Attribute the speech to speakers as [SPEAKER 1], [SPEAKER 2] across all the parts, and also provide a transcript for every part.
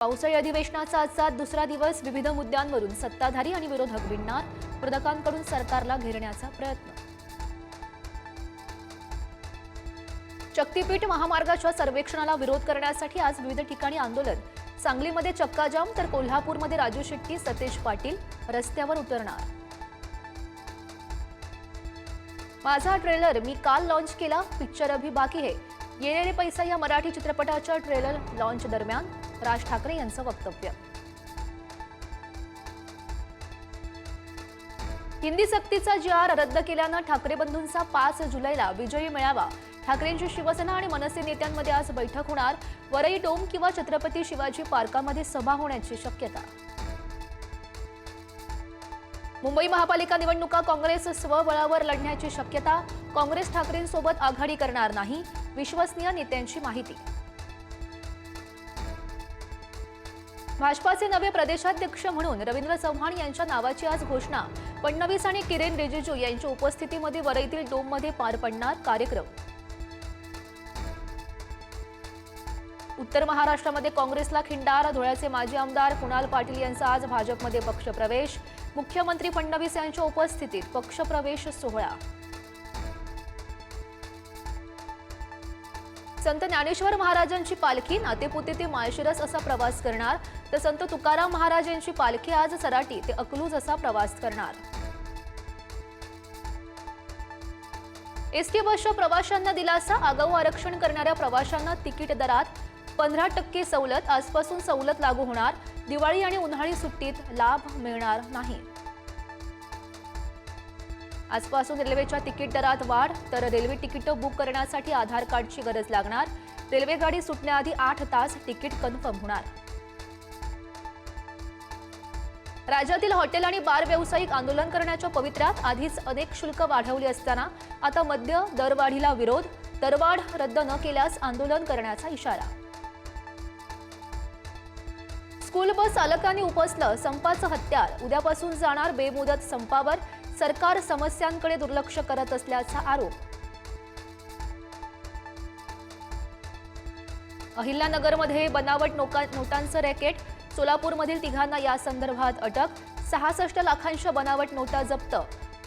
[SPEAKER 1] पावसाळी अधिवेशनाचा आजचा दुसरा दिवस विविध मुद्द्यांवरून सत्ताधारी आणि विरोधक भिडणार विरोधकांकडून सरकारला घेरण्याचा प्रयत्न. शक्तीपीठ महामार्गाच्या सर्वेक्षणाला विरोध करण्यासाठी आज विविध ठिकाणी आंदोलन. सांगलीमध्ये चक्काजाम तर कोल्हापूरमध्ये राजू शेट्टी सतेज पाटील रस्त्यावर उतरणार. माझा ट्रेलर मी काल लॉन्च केला पिक्चर अभी बाकी है येणारे पैसा या मराठी चित्रपटाच्या ट्रेलर लॉन्च दरम्यान राज ठाकरे यांचं वक्तव्य. हिंदी सक्तीचा जी आर रद्द केल्यानं ठाकरे बंधूंचा पाच जुलैला विजयी मेळावा. ठाकरेंची शिवसेना आणि मनसे नेत्यांमध्ये आज बैठक होणार. वरई डोम किंवा छत्रपती शिवाजी पार्कामध्ये सभा होण्याची शक्यता. मुंबई महापालिका निवडणुका काँग्रेस स्वबळावर लढण्याची शक्यता. काँग्रेस ठाकरेंसोबत आघाडी करणार नाही विश्वसनीय नेत्यांची माहिती. भाजपाचे नवे प्रदेशाध्यक्ष म्हणून रवींद्र चव्हाण यांच्या नावाची आज घोषणा. फडणवीस आणि किरेन रिजिजू यांच्या उपस्थितीमध्ये वरईतील डोममध्ये पार पडणार कार्यक्रम. उत्तर महाराष्ट्रामध्ये काँग्रेसला खिंडार धुळ्याचे माजी आमदार कुणाल पाटील यांचा आज भाजपमध्ये पक्षप्रवेश. मुख्यमंत्री फडणवीस यांच्या उपस्थितीत पक्षप्रवेश सोहळा. संत ज्ञानेश्वर महाराजांची पालखी नातेपुते ते माळशिरस असा प्रवास करणार. तर संत तुकाराम महाराजांची पालखी आज सराटी ते अकलूज असा प्रवास करणार. एसटी बसच्या प्रवाशांना दिलासा आगाऊ आरक्षण करणाऱ्या प्रवाशांना तिकीट दरात पंधरा टक्के सवलत आजपासून सवलत लागू होणार. दिवाळी आणि उन्हाळी सुट्टीत लाभ मिळणार नाही. आजपासून रेल्वेच्या तिकीट दरात वाढ तर रेल्वे तिकीटं बुक करण्यासाठी आधार कार्डची गरज लागणार. रेल्वे गाडी सुटण्याआधी आठ तास तिकीट कन्फर्म होणार. राज्यातील हॉटेल आणि बार व्यावसायिक आंदोलन करण्याच्या पवित्र्यात आधीच अनेक शुल्क वाढवली असताना आता मद्य दरवाढीला विरोध दरवाढ रद्द न केल्यास आंदोलन करण्याचा इशारा. स्कूल बस चालकांनी उपसलं संपाचं हत्यार. उद्यापासून जाणार बेमुदत संपावर सरकार समस्यांकडे दुर्लक्ष करत असल्याचा आरोप. अहिल्यानगरमध्ये बनावट नोका नोटांचं रॅकेट सोलापूरमधील तिघांना या संदर्भात अटक सहासष्ट लाखांच्या बनावट नोटा जप्त.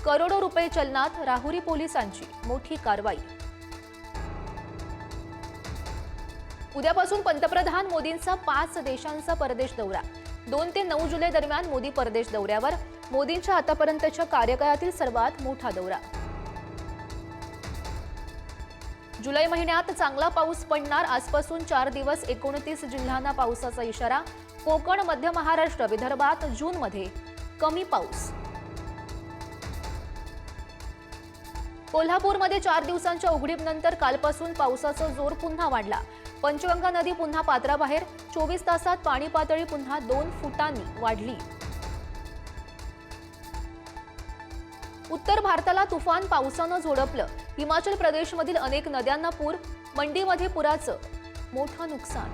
[SPEAKER 1] करोडो रुपये चलनात राहुरी पोलिसांची मोठी कारवाई. उद्यापासून पंतप्रधान मोदींचा पाच देशांचा परदेश दौरा. दोन ते नऊ जुलै दरम्यान मोदी परदेश दौऱ्यावर. मोदींच्या आतापर्यंतच्या कार्यकाळातील सर्वात मोठा दौरा. जुलै महिन्यात चांगला पाऊस पडणार आजपासून चार दिवस एकोणतीस जिल्ह्यांना पावसाचा इशारा. कोकण मध्य महाराष्ट्र विदर्भात जूनमध्ये कमी पाऊस. कोल्हापूरमध्ये चार दिवसांच्या उघडीपनंतर कालपासून पावसाचा जोर पुन्हा वाढला. पंचगंगा नदी पुन्हा पात्राबाहेर चोवीस तासात पाणी पातळी पुन्हा दोन फुटांनी वाढली. उत्तर भारताला तुफान पावसानं झोडपलं. हिमाचल प्रदेशमधील अनेक नद्यांना पूर मंडीमध्ये पुराचं मोठं नुकसान.